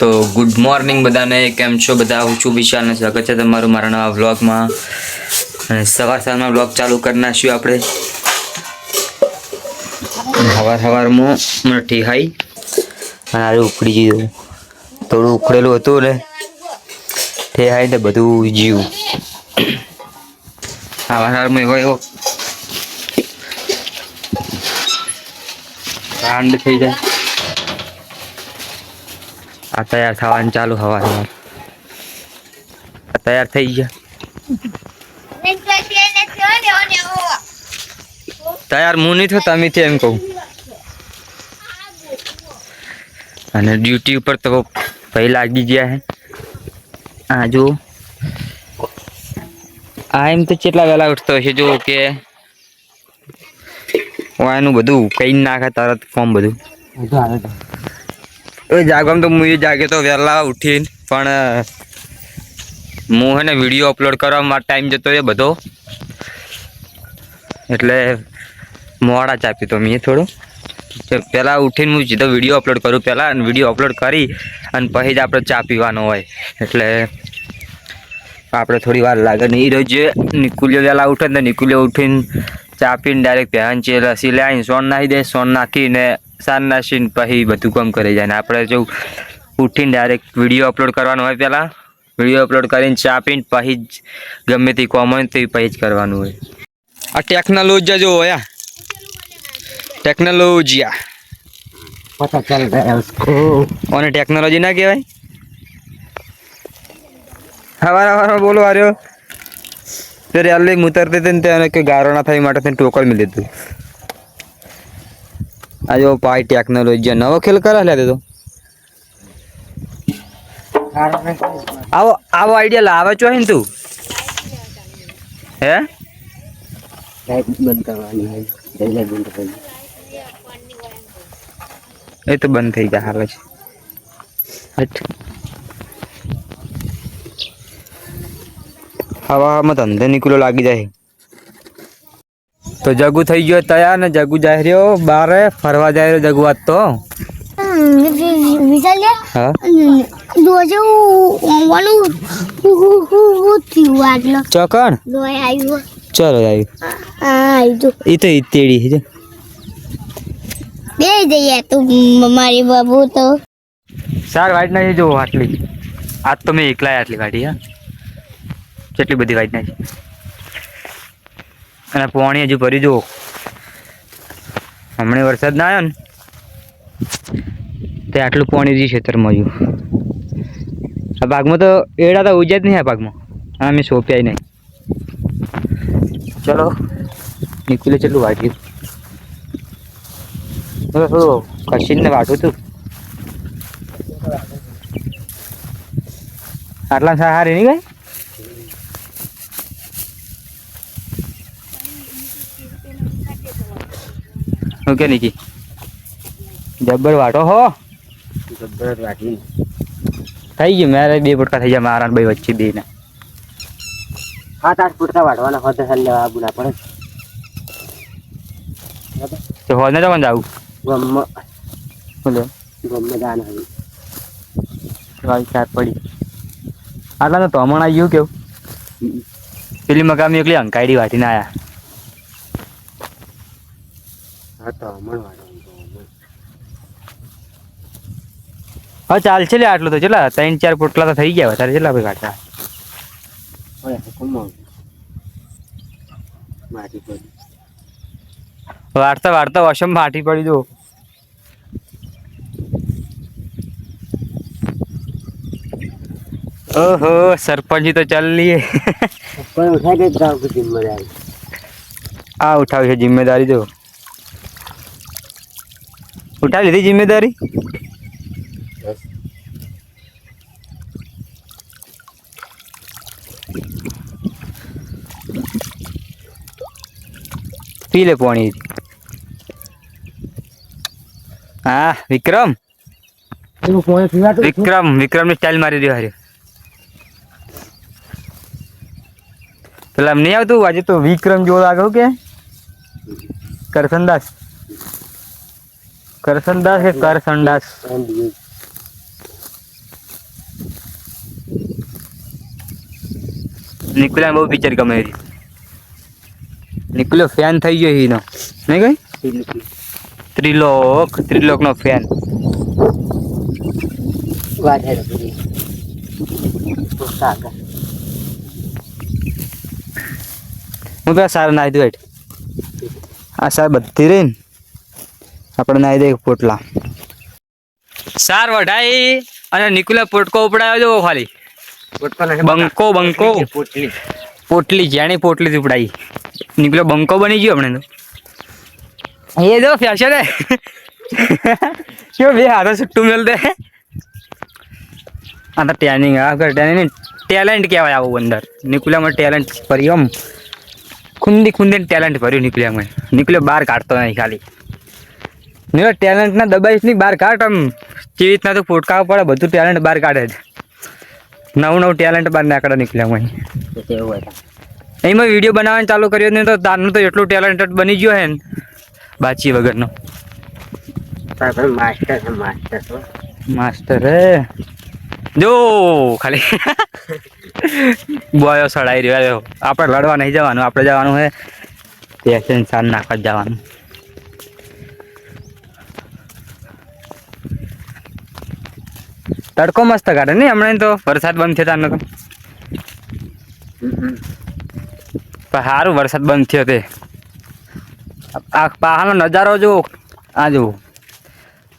તો good morning બધાને, કેમ છો બધા? હું છું વિશાલને સ્વાગત છે તમારું મારા નવા વ્લોગમાં અને સવાર સવારમાં વ્લોગ ચાલુ કરી નાખ્યું આપણે. સવાર સવારમાં મને ઠીહાઈ અને આજે ઉકળી ગયું. થોડું ઉકળેલું હતું ને ઠેહાઈ ને બધું જીવું સવાર સવારમાં એવો એવો. કાંડ થઈ જાય. આ તૈયાર થવાનું ચાલુ હવા તૈયાર થઈ ગયા. તૈયાર હું નહીં થયો તમે એમ કહું. અને ડ્યુટી ઉપર તો ભાઈ લાગી ગયા હે. આ જો આ એમ તો કેટલા વહેલા ઉઠતો હશે જો કે એનું બધું કઈ નાખે તરત ફોર્મ બધું. જાગવામાં તો હું જાગે તો વહેલા ઉઠીને, પણ, હું હે ને વીડિયો અપલોડ કરવા માટે ટાઈમ જતો એ બધો. એટલે મોડા ચાપી તો મેં થોડું. પહેલાં ઉઠીને હું સીધો વીડિયો અપલોડ કરું, પહેલાં વીડિયો અપલોડ કરી અને પછી જ આપણે ચા પીવાનો હોય. એટલે આપણે થોડી વાર લાગે ને એ રોજ નિકુલિયો વહેલા ઉઠે ને નિકુલ્યો ઉઠીને ચા પીને ડાયરેક્ટ પહેન છે લસી આવીને સોન નાખી દે, સોન નાખીને સાંજ નાસીને પછી બધું કામ કરી જાય ને આપણે જો ઉઠીને ડાયરેક્ટ વીડિયો અપલોડ કરવાનો હોય પહેલાં. વીડિયો અપલોડ કરીને ચા પીને પછી જ ગમે તે કોમ હોય તો પછી જ કરવાનું હોય. આ ટેકનોલોજી જો યા ટેકનોલોજીયા ઓને ટેકનોલોજી ના કહેવાય? હવાર હવારમાં બોલો, આર્યો. ત્યારે અલ્લી ઉતરતી હતી ને ત્યાં ગારો ના થાય માટે ટોકર મળી દીધું આ જો પાઈ ટેકનોલોજી નવો ખેલ કરા લે તો. આવો આવો આઈડિયા લાવે છો હિન તું. હે? બંધ કરવાની એ તો બંધ થઈ ગયા હાલ છે. હવામાં ધંધે નીકળો લાગી જાય. તો જગુ થઈ ગયો તૈયાર ને જગુ જાય રહ્યો બારે ફરવા જાય રહ્યો જગુ આજ તો. ચોકણ? ચલો એ તો તેડી છે બે જઈએ તું મારી બાબુ તો. સાર વાઈટ નાખી જો આટલી. આજ તો મેં એકલા આટલી કાઢી હા. કેટલી બધી વાઈટ નાખી. અને પોણી હજુ ભરી જુઓ. હમણાં વરસાદ ના આવ્યો ને, તે આટલું પોણી રહ્યું ખેતરમાં હજુ આ ભાગમાં તો એડા તો ઉજ્યા જ નહીં આ ભાગમાં. અને મેં સોંપ્યા નહીં. ચલો નીકળે ચેટલું વાટ્યું હવે થોડું કશીને વાટું તું આટલા સહારી નહીં ગઈ? કે નીકી? જબ્બર વાટો હો. જબ્બર વાટી. થઈ ગયું મારે બે પોટકા થઈ ગયા મારા બે વચ્ચે બે ને. સાત આઠ પોટકા વાટવાના હોતે હાલ લેવા આબુ ના પડે. તો હોલ ને જવાનું જાવું. ગમ બોલો ગમ જાન હવે ભાઈ ચાર પડી. આટલા તો હમણાં આવી ગયું કેવું? પેલી મકામી એકલી હંકાઈડી વાટીને આયા. હા ચાલશે લે આટલું તો ચેલા ત્રણ ચાર પોટલા તો થઈ ગયા વધારે ચેલા ભાઈ કાકા માટી પડી. વાર્તા વાર્તા વશમ માટી પડી જો ઓહો સરપંચી તો ચાલ લીએ પણ આ ઉઠાવી છે જિમ્મેદારી જો ઉઠાવી લીધી જિમ્મેદારી? પી લે પાણી. હા વિક્રમ? વિક્રમ વિક્રમની સ્ટાઇલ મારી રહ્યો હારે. પેલા નહીં આવતું? આજે તો વિક્રમ જોવા લાગ્યો કે? કરસનદાસ કરસનદાસ કે કરસનદાસ? નિકુલા બહુ પિક્ચર ગમે એની નિકુલો ફેન થઈ ગયો એનો નહીં કઈ? ત્રિલોક ત્રિલોક નો ફેન હું પેલા સારા નાખી દઉં આ સાર બધી રહી ને. આપણે નાહી દઈએ પોટલા. સાર વઢાઈ અને નિકુલા પોટકો ઉપડાયો જો ખાલી. બંકો. બંકો પોટલી. પોટલી જાણે પોટલી થી ઉપડાઈ. નિકુલો બંકો બની ગયો આપણે તો. એ જો ફેશન હે કેવો બે હાથો છૂટું મેલ દે આ તો ટ્રેનિંગ આ ટ્રેનિંગ ટેલેન્ટ કહેવાય આવું અંદર. નિકુલામાં ટેલેન્ટ ફરી આમ. ખુંદી ખુંદી ટેલેન્ટ ભર્યું નીકળ્યામાં નીકળ્યો બહાર કાઢતો નહીં ખાલી. નીકળ્યો ટેલેન્ટના દબાઈશ નહીં બહાર કાઢ આમ. કેવી રીતના તો ફોટકાવ પડે, બધું ટેલેન્ટ બહાર કાઢે જ. નવું નવું ટેલેન્ટ બહાર નાખડે નીકળ્યામાં એવું હતા એમાં વીડિયો બનાવવાનું ચાલુ કર્યો ને તો તારનું તો એટલું ટેલેન્ટ બની ગયો હે ને. બાચી વગરનો. માસ્ટર હે. જો, ખાલી. બોયો સડાઈ રહ્યો આપણે લડવા નહીં જવાનું, આપણે જવાનું હે. પેશન સાર નાખવા જવાનું. તડકો મસ્ત કાઢે નહીં? હમણાં તો વરસાદ બંધ થયો તારનો તો. સારું વરસાદ બંધ થયો તે. આ પહાડનો નજારો જો આ જો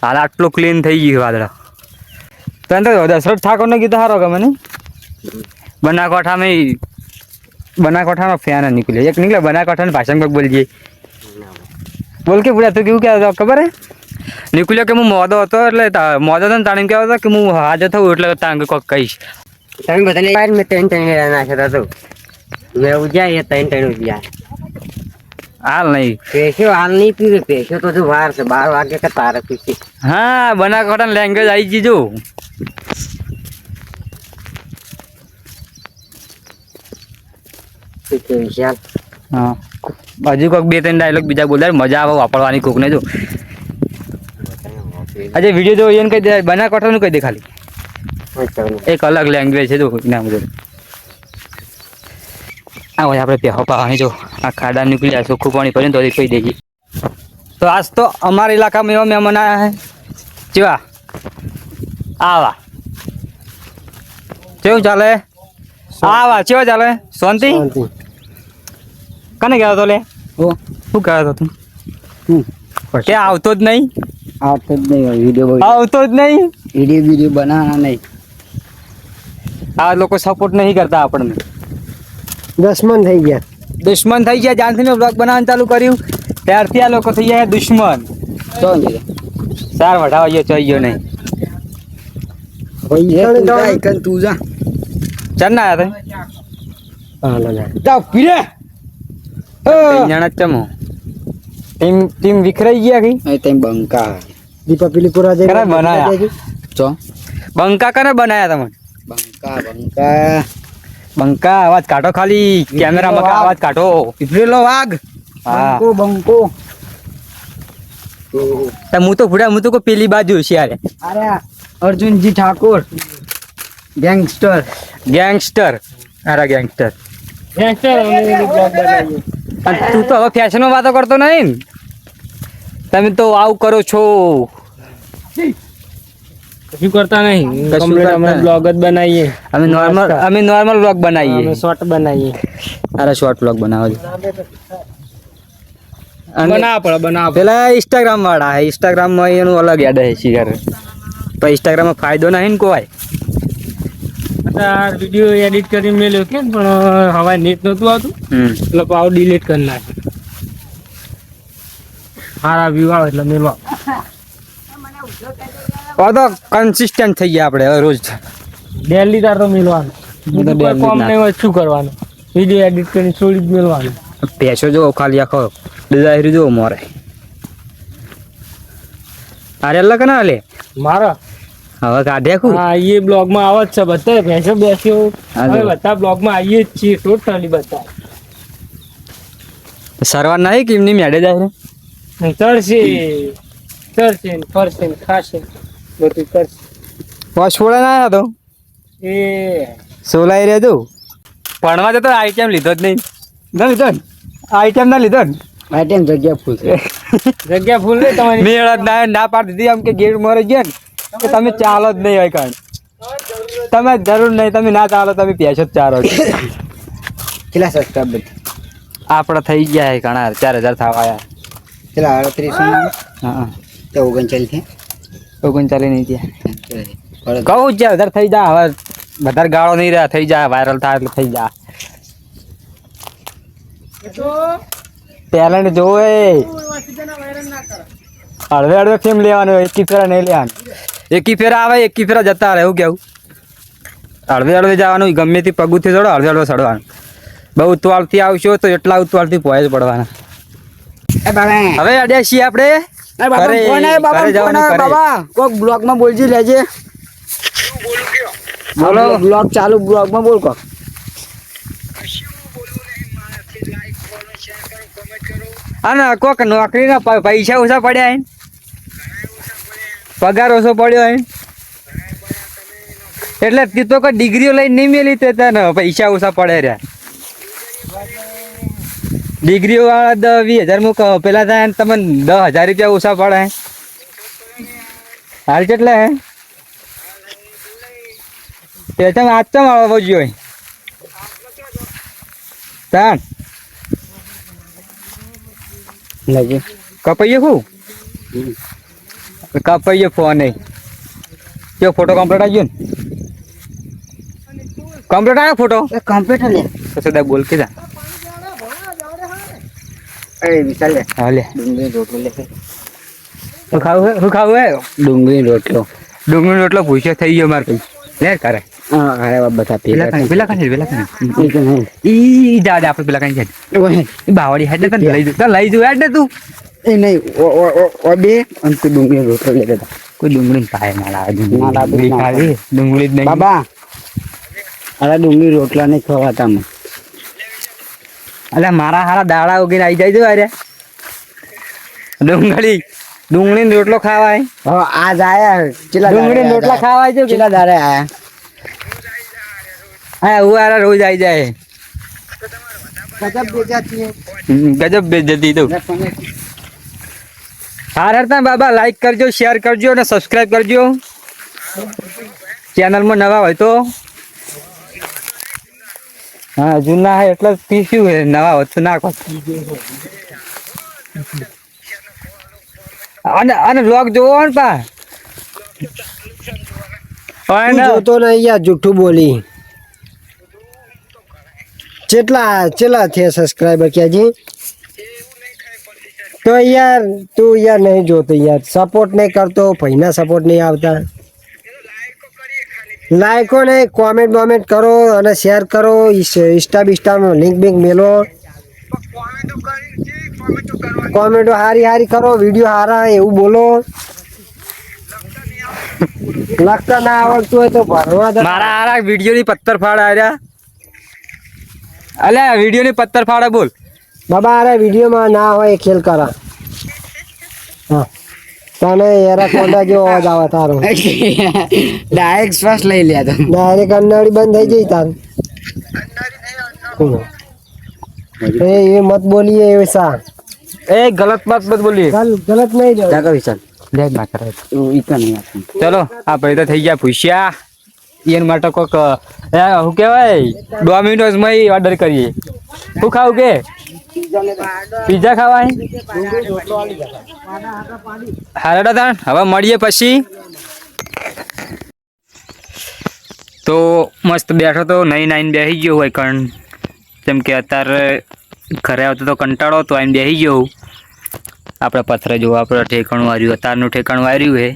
હાલ આટલું ક્લીન થઈ ગયું વાદળા. તને તો દશરથ ઠાકોરને કીધું સારો ગમે ને બનાકોઠામાં બનાસકાંઠાનો ફેન નીકળ્યો. એક નીકળે બનાસકાંઠાની ભાષણ કોઈક બોલજે. બોલ કે પૂરા, તું કેવું કહેતો ખબર હે? નીકળ્યો કે હું મોદો હતો એટલે મોદો હતો ને તાણે કહેતો હતો કે હું હાજર થયું એટલે તાંગે કોઈક કહીશ. તમે બધાને યાર મેં ત્રણ ત્રણ વેળા નાખ્યો હતો મેં ઉજ્યા એ ત્રણ ત્રણ ઉજ્યા. હાલ નહીં. પેશો હાલ નહીં પીવે પેશો તો જો વાર છે બાર વાગે કે તારે પીશે. હા બનાસકાંઠાની લેંગ્વેજ આવી ગઈ હા. હજુ કોઈક બે ત્રણ ડાયલોગ બીજા બોલાય મજા આવે વાપરવાની કોકને જો. આજે વીડિયો જો એને કહી દે બનાસકાંઠાનું કહી દે ખાલી? એક અલગ લેંગ્વેજ છે જો ના મુજબ. આ હોય આપણે પહેવા પાવાની જો આ ખાડા નીકળી જાય ચોખ્ખું પાણી ભરીને તો કહી દઈએ. તો આજ તો અમારા ઇલાકામાં એવા મહેમાન આવ્યા છે કેવા આવા. કેવું ચાલે? આવા કેવા ચાલે? શાંતિ? કને ગયો તો લે? શું કહ્યો તો તું? કે આવતો જ નહીં? આવતો જ નહીં વીડિયો આવતો જ નહીં? વીડિયો વીડિયો બનાવવાના નહીં. આ લોકો સપોર્ટ નહીં કરતા આપણને. દુશ્મન થઈ ગયા. દુશ્મન થઈ ગયા જ્યાંથી મેં બ્લોગ બનાવવાનું ચાલુ કર્યું ત્યારથી આ લોકો થઈ ગયા દુશ્મન. તો સાર વઢાવા ગયો ચોઈ ગયો નહીં. તું જા. ચાર ના તા પીરે જણા ચમો. ટીમ ટીમ વિખરાઈ ગયા કઈ તેમ બંકા. દીપા પીલીપુરા કરે બનાયા. ચો. બંકા કને બનાયા તમને? બંકા બંકા. બંકા અવાજ કાઢો ખાલી. કેમેરામાં કા અવાજ કાઢો. પીપરેલો વાઘ. હા. બંકો તો હું તો ભૂડા હું તો કોઈ પેલી બાજુ છે અરે અરે અર્જુનજી ઠાકોર. ગેંગસ્ટર. ગેંગસ્ટર. અરે ગેંગસ્ટર. ગેંગસ્ટર તું તો હવે ફેશનમાં વાતો કરતો નહીં તમે તો આવું કરો છો. કશું કરતા નહીં. કમ્પ્લીટ અમે બ્લોગ જ બનાવીએ. અમે નોર્મલ અમે નોર્મલ બ્લોગ અમે શોર્ટ બનાવીએ. અરે શોર્ટ બ્લોગ બનાવો. અને પડે બનાવ પેલા ઇન્સ્ટાગ્રામ વાળા હે. ઇન્સ્ટાગ્રામમાં એનું અલગ યાદ હે શિખર પણ ઇન્સ્ટાગ્રામમાં ફાયદો નહીં ને કોઈ. વીડિયો એડિટ કરી મેલ્યો કે પણ હવે નેટ નતું આવતું. એટલે પાવ ડિલીટ કરી નાખ્યું. સારા વ્યૂ આવે એટલે મેલવા. હવે તો કન્સિસ્ટન્ટ થઈ ગયા આપણે હવે રોજ. ડેલી તાર તો મિલવાનું. કોમ નહીં હોય શું કરવાનું? વીડિયો એડિટ કરીને છોડી જ મિલવાનું. પેસો જો ખાલી આખો ડિઝાઇન જો મોરે. અરે અલગ ના લે મારા? હવે કાઢ્યા કુ હા એ બ્લોગમાં આવે જ છે બધા. ભેંસો બેસ્યો. હવે. બધા બ્લોગમાં આવીએ જ છીએ ટોટલી બધા. સરવાર નહીં કે એમની મેડે જાય ચડશે ચડશે ફરશે ખાશે. બધું કરશે ના આવ્યા તો? એ. સોલાઈ રહ્યા ભણવા જતો આઈટમ લીધો જ નહીં? ના લીધો ને. આઈટમ ના લીધો ને? આ જગ્યા ફૂલ છે જગ્યા ફૂલ નહીં તમારી? મેળ ના ના પાડી દીધી આમ કે ગેટ મરે ગયા ને. કે તમે ચાલો જ નહીં હોય કારણ તમે જરૂર નહીં તમે ના ચાલો તમે પેસો જ ચાલો કેટલા સબસ્ક્રાઈબર આપણા થઈ ગયા ઘણા ચાર હજાર થવા આવ્યા. કેટલા અડત્રીસ હા. તો ઓગણચાલીસ ઓગણચાલીસ નહીં ત્યાં. કહું જ છે વધારે થઈ જા હવે વધારે ગાળો નહીં રહ્યા થઈ જાય વાયરલ થાય એટલે થઈ જા. ટેલેન્ટ જોવે હળવે હળવે કેમ લેવાનું એકી ફેરા નહીં લેવાનું. એકી ફેરા આવે એકી ફેરા જતા રહે એવું કેવું. હળવે હળવે જવાનું ગમે તે પગુથી ચડો હળવે હળવે ચડવાનું. બહુ ઉતવાળથી આવશો તો એટલા ઉતવાળથી પહોંચ પડવાના. હવે અડ્યા છીએ આપણે. એ બાબા ઘરે- ફોન આવે બાબા ઘરે ફોન જવાનું આવે ઘરે. બાબા. કોક બ્લોગમાં બોલજી લેજે. બોલો. બ્લોગ ચાલુ બ્લોગમાં બોલ કોક. અને કોક નોકરીના પ- પૈસા ઓછા પડ્યા પગાર ઓછો પડ્યો હે એટલે તી તો કોઈ ડિગ્રીઓ લઈને નહીં મેલી તે તને પૈસા ઓછા પડે રહ્યા. ડિગ્રીઓ વાળા દ વીસ હજાર મૂક. પેલા થાય ને તમને દસ હજાર રૂપિયા ઓછા પડે. હાલ કેટલા હે? તે તમે આજ ચમ આવવો જોઈએ તાણ. લેજે કપાઈએ હું કપાઈએ ફોન નહીં. કેવો ફોટો કમ્પ્લીટ આવી ગયો ને. કમ્પ્લીટ આવ્યો ફોટો? એ કમ્પ્યુટર લે તો સદા બોલ કે જા. એ વિશાલ લે હા લે. ડુંગળી રોટલો લે. શું ખાવું હે શું ખાવું હે ડુંગળી રોટલો. ડુંગળી રોટલો ભૂસ્યો થઈ ગયો મારે પછી લે કરે હા અરે બધા પેલા પેલા પેલા કાંઈ પેલા કાંઈ એ તો નહીં. ઈ જા જા આપણે પેલા કાંઈ ઓય, ઈ હેડ તને લઈ જુ લઈ જુ હેડ ને તું. એ નહીં ઓ બે અને તું ડુંગળી રોટલો કોઈ ડુંગળી પાય ના લાવે ના લાવે, ડુંગળી ડુંગળી જ નહીં. બાબા અરે ડુંગળી રોટલા નહીં ખવાતા અમે. અલ્યા મારા હારા દાડા ઉગીને આવી જાય જો અરે ડુંગળી ડુંગળી ને રોટલો ખાવાય. હવે આજ આયા. કેટલા ડુંગળી ને રોટલા ખાવાય છે કેટલા દાડે આયા? હા હું આરા રોજ આવી જાય. ગજબ બેજાતી ગજબ બેજતી તો. હાર હરતા બાબા લાઈક કરજો શેર કરજો અને સબસ્ક્રાઇબ કરજો. ચેનલમાં નવા હોય તો. હા જૂના હે એટલે પીસ્યું હે નવા હોય તો નાખો અને અને વ્લોગ જોવો ને પા હોય તું ને જોતો નહીં યાર જુઠ્ઠું બોલી કેટલા કેટલા છે સબસ્ક્રાઈબર ક્યાંજી તો યાર તું યાર નહીં જોતો યાર સપોર્ટ નહીં કરતો ભાઈના સપોર્ટ નહીં આવતા લાઈકો નહીં કોમેન્ટ બોમેન્ટ કરો અને શેર કરો. ઇન્સ્ટા બિસ્ટાનો લિંક બિંક મેલો. કોમેન્ટો હારી હારી કરો વીડિયો હારા એવું બોલો. લખતા ના આવડતું હોય તો ભરવા દે. મારા હારા વીડિયો ની પત્તર ફાડ આર્યા. અલ્યા વીડિયો ની પત્તર ફાડે બોલ. બાબા અરે વિડીયોમાં ના હોય એ ખેલ કરા. હા. તને એરા કોંડા જેવો અવાજ આવે તારો. ડાયરેક્ટ શ્વાસ લઈ લે તો. ડાયરેક્ટ અન્નાળી બંધ થઈ જઈ તાર. એ એ મત બોલીએ એ સા એ ગલત વાત મત બોલીએ. ચાલ ગલત નહીં રહ્યો જાગો વિશાલ. લે ના કરે તું ઈકા નહીં ચલો આ ભાઈ તો થઈ ગયા પૂછ્યા. એન માટે કોક એ શું કહેવાય? ડોમિનોઝમાં ઓર્ડર કરીએ. શું ખાવું કે? પીઝા ખાવાય હારાડા તાણ હવે મળીએ પછી. તો મસ્ત બેઠો તો નહીં નાઈને બેસી ગયો હોય કણ. જેમ કે અત્યારે ઘરે આવતો તો કંટાળો તો આઈને બેસી ગયો આપણા પથરે જો આપણે ઠેકાણું વાર્યું અત્યારનું ઠેકાણું વાર્યું હે.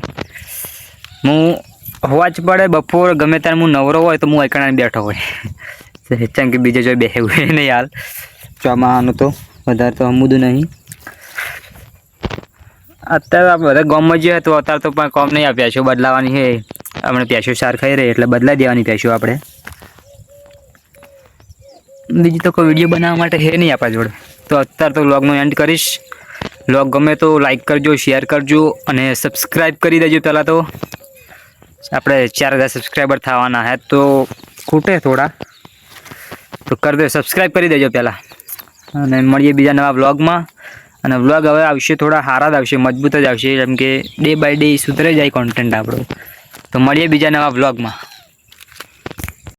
હું હોવા જ પડે બપોર ગમે ત્યારે હું નવરો હોય તો હું એકણા બેઠો હોય. જેમ કે બીજે જોઈ બેસવું હોય નહીં હાલ. ચોમાનું તો વધારે તો હમુદું નહીં. અત્યારે આપણે બધા ગામમાં જે તો અત્યારે તો પણ કોમ નહીં આપ્યા છો બદલાવાની છે. આપણે પ્યાસો સાર ખાઈ રહી એટલે બદલાઈ દેવાની પ્યાસો આપણે. બીજી તો કોઈ વીડિયો બનાવવા માટે છે નહીં આપણા જોડે. તો અત્યારે તો વ્લોગનો એન્ડ કરીશ. વ્લોગ ગમે તો લાઈક કરજો શેર કરજો અને સબસ્ક્રાઈબ કરી દેજો પહેલાં તો. આપણે ચાર હજાર સબસ્ક્રાઈબર થવાના હે તો ખૂટે થોડા. તો કરી દો સબસ્ક્રાઈબ કરી દેજો પહેલાં. અને મળીએ બીજા નવા વ્લોગમાં. અને વ્લોગ હવે આવશે થોડા સારા જ આવશે, મજબૂત જ આવશે. જેમ કે ડે બાય ડે સુધરે જાય કોન્ટેન્ટ આપણો. તો મળીએ બીજા નવા વ્લોગમાં.